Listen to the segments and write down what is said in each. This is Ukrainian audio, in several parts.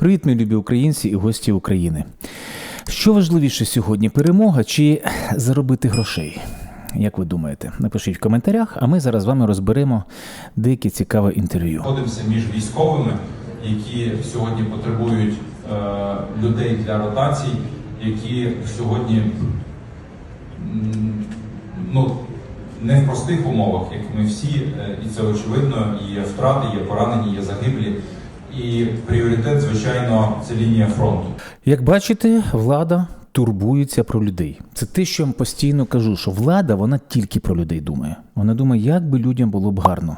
Привіт, мої любі українці і гості України. Що важливіше сьогодні перемога чи заробити грошей? Як ви думаєте? Напишіть в коментарях, а ми зараз з вами розберемо деяке цікаве інтерв'ю. знаходимося між військовими, які сьогодні потребують е, людей для ротацій, які сьогодні ну, не в простих умовах, як ми всі, е, і це очевидно, є втрати, є поранені, є загиблі. І пріоритет, звичайно, це лінія фронту. Як бачите, влада турбується про людей. Це те, що я вам постійно кажу, що влада вона тільки про людей думає. Вона думає, як би людям було б гарно.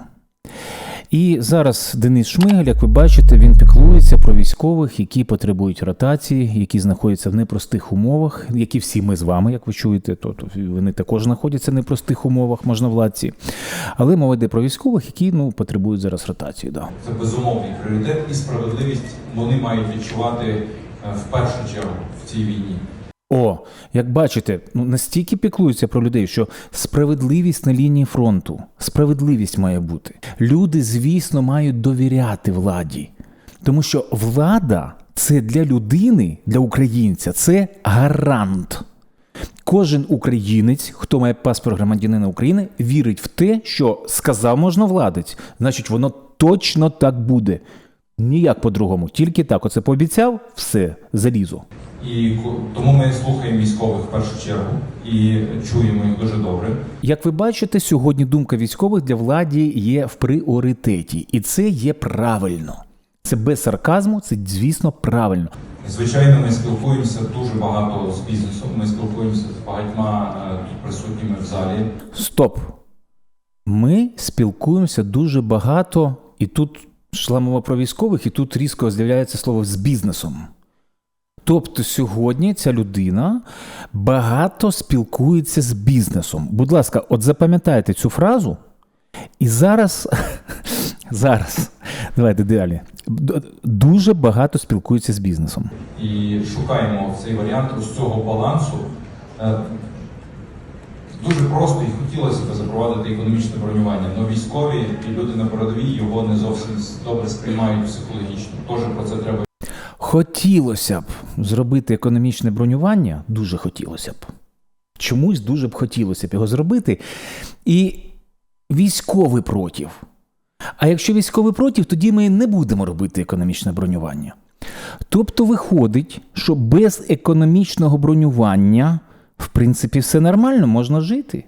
І зараз Денис Шмигаль, як ви бачите, він піклується про військових, які потребують ротації, які знаходяться в непростих умовах, які всі ми з вами, як ви чуєте, то, вони також знаходяться в непростих умовах, можновладці. Але мова йде про військових, які ну, потребують зараз ротації. Да. Це безумовний пріоритет і справедливість вони мають відчувати е, в першу чергу в цій війні. О, як бачите, ну настільки піклуються про людей, що справедливість на лінії фронту, справедливість має бути. Люди, звісно, мають довіряти владі, тому що влада це для людини, для українця, це гарант. Кожен українець, хто має паспорт громадянина України, вірить в те, що сказав можновладець, значить, воно точно так буде. Ніяк по-другому, тільки так. Оце пообіцяв, все, залізо. І тому ми слухаємо військових в першу чергу і чуємо їх дуже добре. Як ви бачите, сьогодні думка військових для владі є в пріоритеті, і це є правильно. Це без сарказму, це звісно правильно. Звичайно, ми спілкуємося дуже багато з бізнесом. Ми спілкуємося з багатьма е, тут присутніми в залі. Стоп. Ми спілкуємося дуже багато, і тут йшла мова про військових, і тут різко з'являється слово з бізнесом. Тобто сьогодні ця людина багато спілкується з бізнесом. Будь ласка, от запам'ятайте цю фразу, і зараз, зараз, давайте далі. Дуже багато спілкується з бізнесом. і шукаємо цей варіант ось цього балансу. Просто і хотілося б запровадити економічне бронювання, але військові і люди на передовій його не зовсім добре сприймають психологічно. Теж про це треба Хотілося б зробити економічне бронювання, дуже хотілося б. Чомусь дуже б хотілося б його зробити. І військовий проти. А якщо військовий проти, тоді ми не будемо робити економічне бронювання. Тобто виходить, що без економічного бронювання, в принципі, все нормально, можна жити.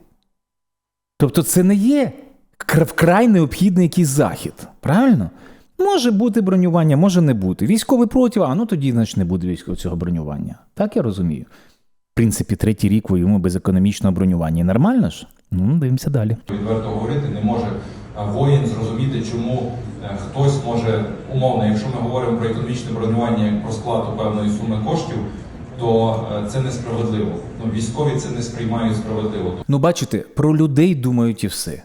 Тобто це не є вкрай необхідний якийсь захід. Правильно? Може бути бронювання, може не бути. Військовий проти, а ну тоді, значить, не буде військового цього бронювання. Так я розумію. В принципі, третій рік воюємо без економічного бронювання. Нормально ж? Ну, дивимося далі. відверто говорити. Не може воїн зрозуміти, чому е, хтось може умовно, якщо ми говоримо про економічне бронювання як про сплату певної суми коштів, то е, це несправедливо. Ну, військові це не сприймають справедливо. Ну, бачите, про людей думають і все.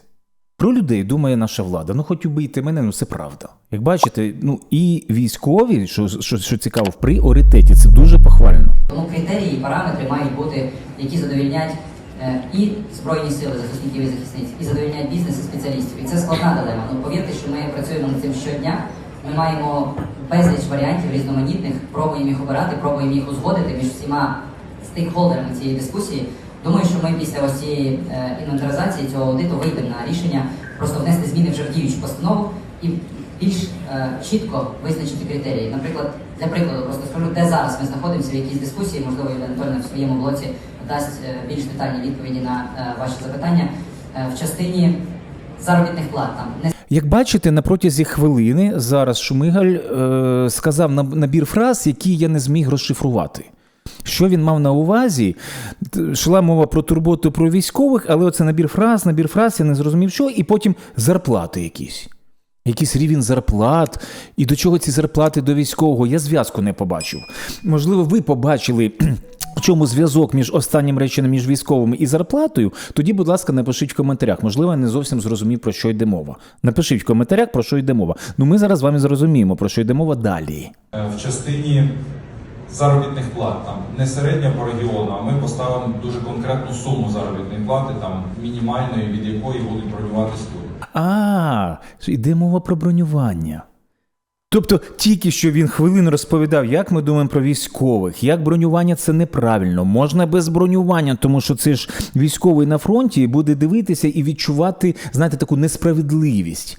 Про людей думає наша влада. Ну, хоч убийте мене, ну це правда. Як бачите, ну і військові, що, що, що цікаво, в пріоритеті це дуже похвально. Тому критерії і параметри мають бути, які задовільнять е, і збройні сили захисників і захисниць, і задовільнять бізнес і спеціалістів. І це складна дилема. Ну повірте, що ми працюємо над цим щодня. Ми маємо безліч варіантів різноманітних, пробуємо їх обирати, пробуємо їх узгодити між всіма стейкхолдерами цієї дискусії. Думаю, що ми після ось цієї е, інвентаризації цього аудиту вийдемо на рішення просто внести зміни вже в діючу постанову і більш е, чітко визначити критерії. Наприклад, для прикладу, просто скажу, де зараз ми знаходимося в якійсь дискусії, можливо, Юлія в своєму блоці дасть е, більш детальні відповіді на ваші запитання в частині заробітних плат. Там Як бачите, на протязі хвилини зараз Шумигаль е, сказав наб- набір фраз, які я не зміг розшифрувати. Що він мав на увазі? Шла мова про турботу про військових, але оце набір фраз, набір фраз, я не зрозумів, що, і потім зарплати якісь. Якийсь рівень зарплат, і до чого ці зарплати до військового, я зв'язку не побачив. Можливо, ви побачили, в чому зв'язок між останнім реченням між військовими і зарплатою. Тоді, будь ласка, напишіть в коментарях. Можливо, я не зовсім зрозумів, про що йде мова. Напишіть в коментарях, про що йде мова. Ну, ми зараз з вами зрозуміємо, про що йде мова далі. Е, В частині заробітних плат там не середня по регіону, а ми поставимо дуже конкретну суму заробітної плати, там мінімальної, від якої будуть бронюватись люди. А, йде мова про бронювання. Тобто тільки що він хвилину розповідав, як ми думаємо про військових, як бронювання це неправильно, можна без бронювання, тому що це ж військовий на фронті буде дивитися і відчувати, знаєте, таку несправедливість.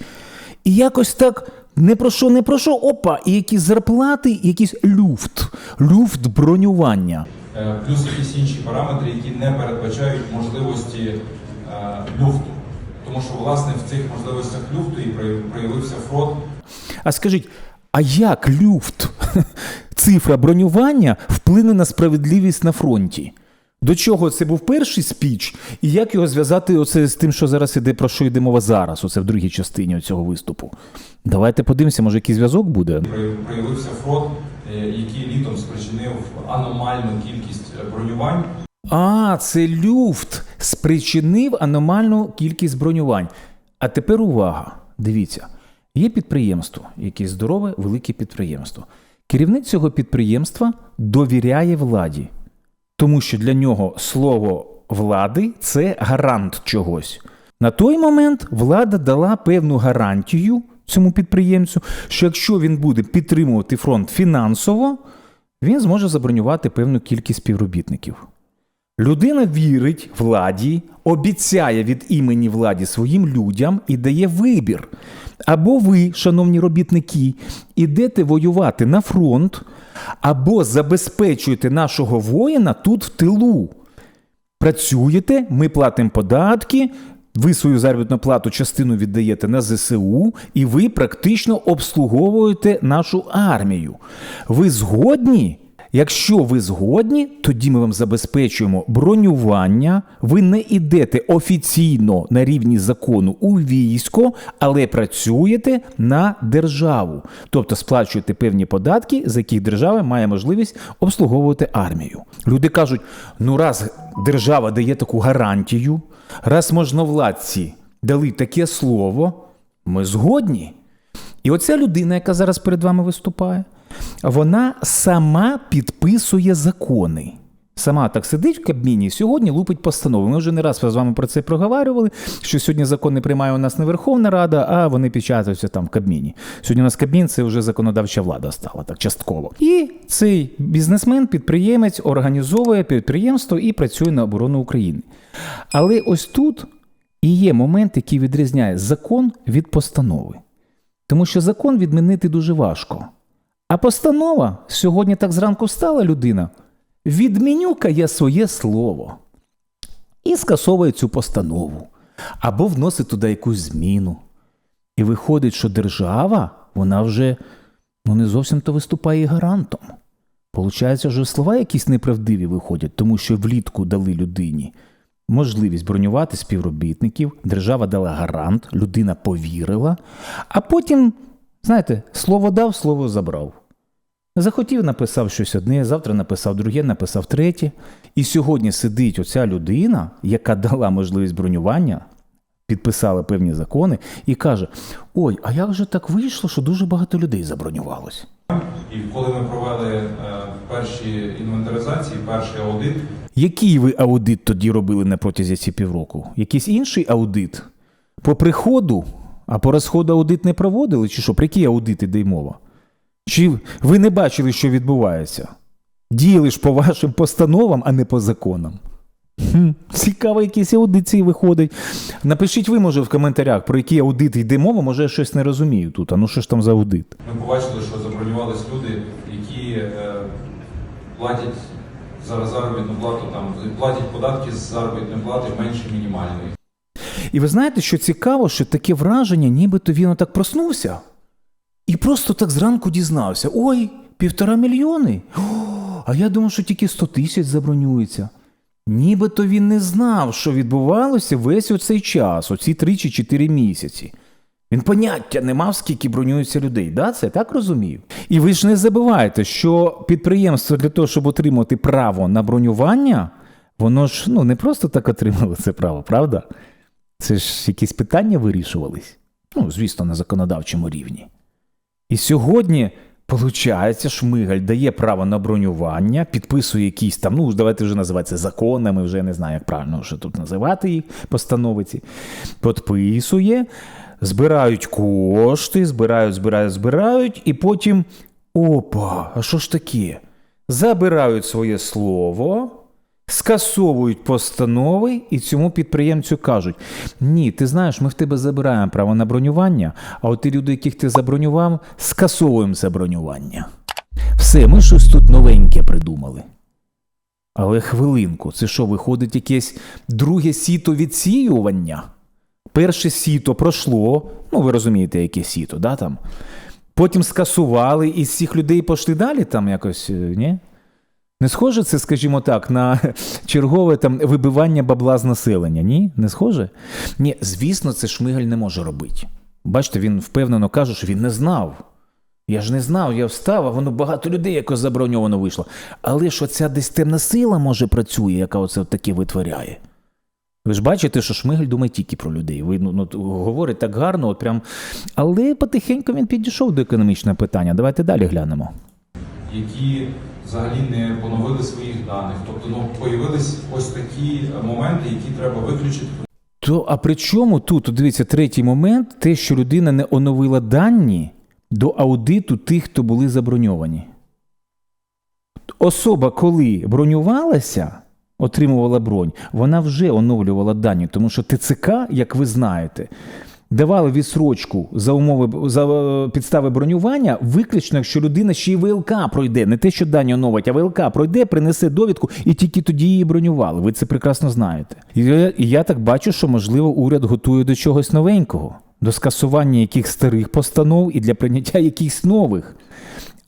І якось так не про що, не про що, опа, і якісь зарплати, і якийсь люфт, люфт бронювання. Е, плюс якісь інші параметри, які не передбачають можливості е, люфту. Тому що власне в цих можливостях люфту і проявився фрод. А скажіть, а як люфт, цифра бронювання вплине на справедливість на фронті? До чого це був перший спіч, і як його зв'язати оце з тим, що зараз іде, про що йде мова зараз, оце в другій частині цього виступу? Давайте подивимося, може який зв'язок буде. Проявився фрод, е, який літом спричинив аномальну кількість бронювань. А, це люфт спричинив аномальну кількість бронювань. А тепер увага. Дивіться, є підприємство, якесь здорове, велике підприємство. Керівник цього підприємства довіряє владі, тому що для нього слово влади це гарант чогось. На той момент влада дала певну гарантію цьому підприємцю, що якщо він буде підтримувати фронт фінансово, він зможе забронювати певну кількість співробітників. Людина вірить владі, обіцяє від імені владі своїм людям і дає вибір. Або ви, шановні робітники, ідете воювати на фронт, або забезпечуєте нашого воїна тут в тилу. Працюєте, ми платимо податки, ви свою заробітну плату частину віддаєте на ЗСУ, і ви практично обслуговуєте нашу армію. Ви згодні? Якщо ви згодні, тоді ми вам забезпечуємо бронювання. Ви не йдете офіційно на рівні закону у військо, але працюєте на державу, тобто сплачуєте певні податки, за які держава має можливість обслуговувати армію. Люди кажуть: ну раз держава дає таку гарантію, раз можновладці дали таке слово, ми згодні. І оця людина, яка зараз перед вами виступає, вона сама підписує закони. Сама так сидить в Кабміні сьогодні лупить постанови. Ми вже не раз з вами про це проговорювали, що сьогодні закон не приймає у нас не Верховна Рада, а вони печатаються там в Кабміні. Сьогодні у нас Кабмін це вже законодавча влада стала так частково. І цей бізнесмен, підприємець організовує підприємство і працює на оборону України. Але ось тут і є момент, який відрізняє закон від постанови. Тому що закон відмінити дуже важко. А постанова сьогодні так зранку встала людина, відміню-ка я своє слово і скасовує цю постанову або вносить туди якусь зміну. І виходить, що держава, вона вже ну, не зовсім то виступає гарантом. Получається, вже слова якісь неправдиві виходять, тому що влітку дали людині можливість бронювати співробітників, держава дала гарант, людина повірила, а потім, знаєте, слово дав, слово забрав. Захотів, написав щось одне, завтра написав друге, написав третє. І сьогодні сидить оця людина, яка дала можливість бронювання, підписала певні закони, і каже: Ой, а як же так вийшло, що дуже багато людей забронювалось? І коли ми провели е, перші інвентаризації, перший аудит, Який ви аудит тоді робили на протязі ці півроку? Якийсь інший аудит? По приходу, а по розходу аудит не проводили? Чи що? Про які аудити йде мова? Чи ви не бачили, що відбувається? Діяли ж по вашим постановам, а не по законам. Хм, цікаво, якісь аудиції виходять. Напишіть ви, може, в коментарях, про які аудити йде мова, може, я щось не розумію тут. А ну що ж там за аудит? ми побачили, що забронювались люди, які е, платять за заробітну плату, там платять податки з заробітної плати менше мінімальної. І ви знаєте, що цікаво, що таке враження, нібито він отак проснувся і просто так зранку дізнався: ой, півтора мільйони. О, а я думав, що тільки 100 тисяч забронюється. Нібито він не знав, що відбувалося весь оцей час, оці 3 чи 4 місяці. Він поняття не мав, скільки бронюється людей. Да? Це я так розумію. І ви ж не забувайте, що підприємство для того, щоб отримати право на бронювання, воно ж ну, не просто так отримало це право, правда? Це ж якісь питання вирішувались. Ну, звісно, на законодавчому рівні. І сьогодні, виходить, Шмигаль дає право на бронювання, підписує якісь там, ну, давайте вже називати це законами, вже не знаю, як правильно що тут називати їх, постановиці, підписує, збирають кошти, збирають, збирають, збирають, і потім опа, а що ж таке? Забирають своє слово, скасовують постанови і цьому підприємцю кажуть: ні, ти знаєш, ми в тебе забираємо право на бронювання, а от ті люди, яких ти забронював, скасовуємо це бронювання. Все, ми щось тут новеньке придумали. Але хвилинку, це що, виходить якесь друге сіто відсіювання? Перше сіто пройшло, ну ви розумієте, яке сіто, да, там. Потім скасували і з цих людей пішли далі там якось, е, ні? Не схоже це, скажімо так, на чергове там вибивання бабла з населення, ні? Не схоже? Ні, звісно, це Шмигаль не може робити. Бачите, він впевнено каже, що він не знав. Я ж не знав, я встав, а воно багато людей якось заброньовано вийшло. Але що ця десь темна сила може працює, яка оце таке витворяє. Ви ж бачите, що Шмигаль думає тільки про людей. Ви ну, ну, говорить так гарно, от прям. Але потихеньку він підійшов до економічного питання. Давайте далі глянемо. які взагалі не поновили своїх даних. Тобто, ну появились ось такі е, моменти, які треба виключити. То а при чому тут, дивіться, третій момент, те, що людина не оновила дані до аудиту тих, хто були заброньовані. Особа, коли бронювалася, отримувала бронь, вона вже оновлювала дані, тому що ТЦК, як ви знаєте, давали відсрочку за умови за е, підстави бронювання, виключно, якщо людина ще й ВЛК пройде, не те, що дані оновить, а ВЛК пройде, принесе довідку, і тільки тоді її бронювали. Ви це прекрасно знаєте. І я, і я так бачу, що можливо уряд готує до чогось новенького, до скасування яких старих постанов і для прийняття якихось нових.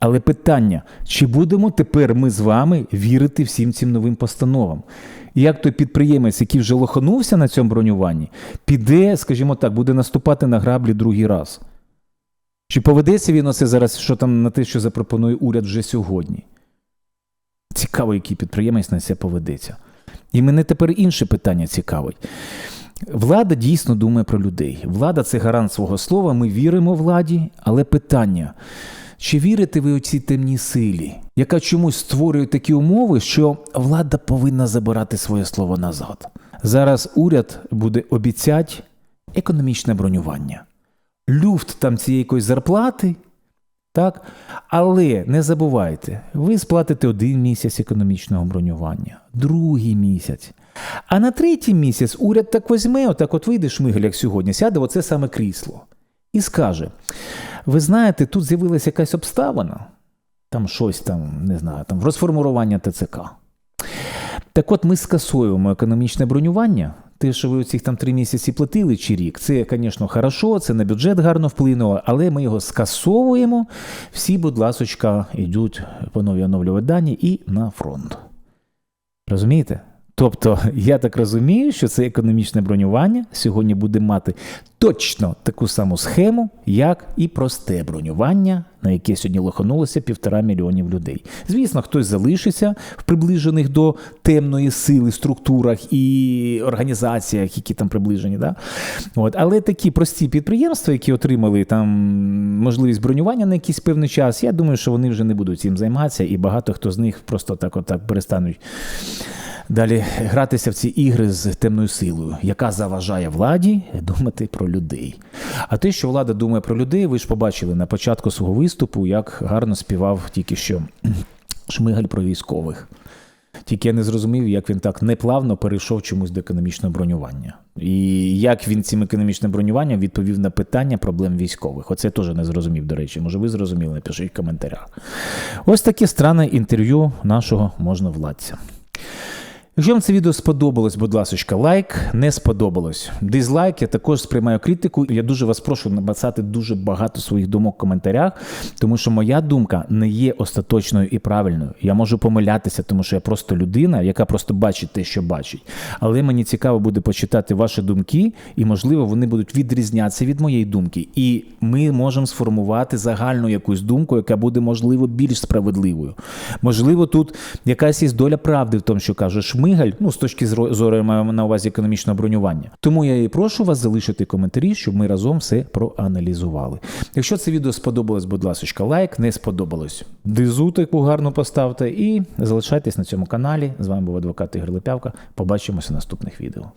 Але питання: чи будемо тепер ми з вами вірити всім цим новим постановам? Як той підприємець, який вже лоханувся на цьому бронюванні, піде, скажімо так, буде наступати на граблі другий раз? Чи поведеться він оце зараз, що там на те, що запропонує уряд вже сьогодні? Цікаво, який підприємець на це поведеться. І мене тепер інше питання цікавить. Влада дійсно думає про людей. Влада це гарант свого слова. Ми віримо владі, але питання. Чи вірите ви у цій темній силі, яка чомусь створює такі умови, що влада повинна забирати своє слово назад? Зараз уряд буде обіцяти економічне бронювання, люфт там цієї якоїсь зарплати. Так? Але не забувайте, ви сплатите один місяць економічного бронювання, другий місяць. А на третій місяць уряд так візьме, отак от вийде шмигель, як сьогодні, сяде оце саме крісло. І скаже: ви знаєте, тут з'явилася якась обставина, там щось там, не знаю, там розформування ТЦК. Так от ми скасуємо економічне бронювання. Те, що ви оці там три місяці платили чи рік, це, звісно, хорошо, це на бюджет гарно вплинуло, але ми його скасовуємо. Всі, будь ласочка, йдуть по нові оновлювати дані і на фронт. Розумієте? Тобто, я так розумію, що це економічне бронювання сьогодні буде мати точно таку саму схему, як і просте бронювання, на яке сьогодні лоханулося півтора мільйонів людей. Звісно, хтось залишиться в приближених до темної сили структурах і організаціях, які там приближені. Да? От. Але такі прості підприємства, які отримали там можливість бронювання на якийсь певний час, я думаю, що вони вже не будуть цим займатися, і багато хто з них просто так, отак перестануть далі гратися в ці ігри з темною силою, яка заважає владі думати про людей. А те, що влада думає про людей, ви ж побачили на початку свого виступу, як гарно співав тільки що Шмигаль про військових. Тільки я не зрозумів, як він так неплавно перейшов чомусь до економічного бронювання. І як він цим економічним бронюванням відповів на питання проблем військових. Оце я теж не зрозумів, до речі. Може, ви зрозуміли, напишіть в коментарях. Ось таке странне інтерв'ю нашого можновладця. Якщо вам це відео сподобалось, будь ласка, лайк, не сподобалось. Дизлайк, я також сприймаю критику. Я дуже вас прошу написати дуже багато своїх думок в коментарях, тому що моя думка не є остаточною і правильною. Я можу помилятися, тому що я просто людина, яка просто бачить те, що бачить. Але мені цікаво буде почитати ваші думки, і, можливо, вони будуть відрізнятися від моєї думки. І ми можемо сформувати загальну якусь думку, яка буде, можливо, більш справедливою. Можливо, тут якась є доля правди в тому, що каже Шмигаль, ну з точки зору я маю на увазі економічного бронювання. Тому я і прошу вас залишити коментарі, щоб ми разом все проаналізували. Якщо це відео сподобалось, будь ласка, лайк, не сподобалось. Дизутику гарно поставте і залишайтесь на цьому каналі. З вами був адвокат Ігор Лепявка. Побачимося в наступних відео.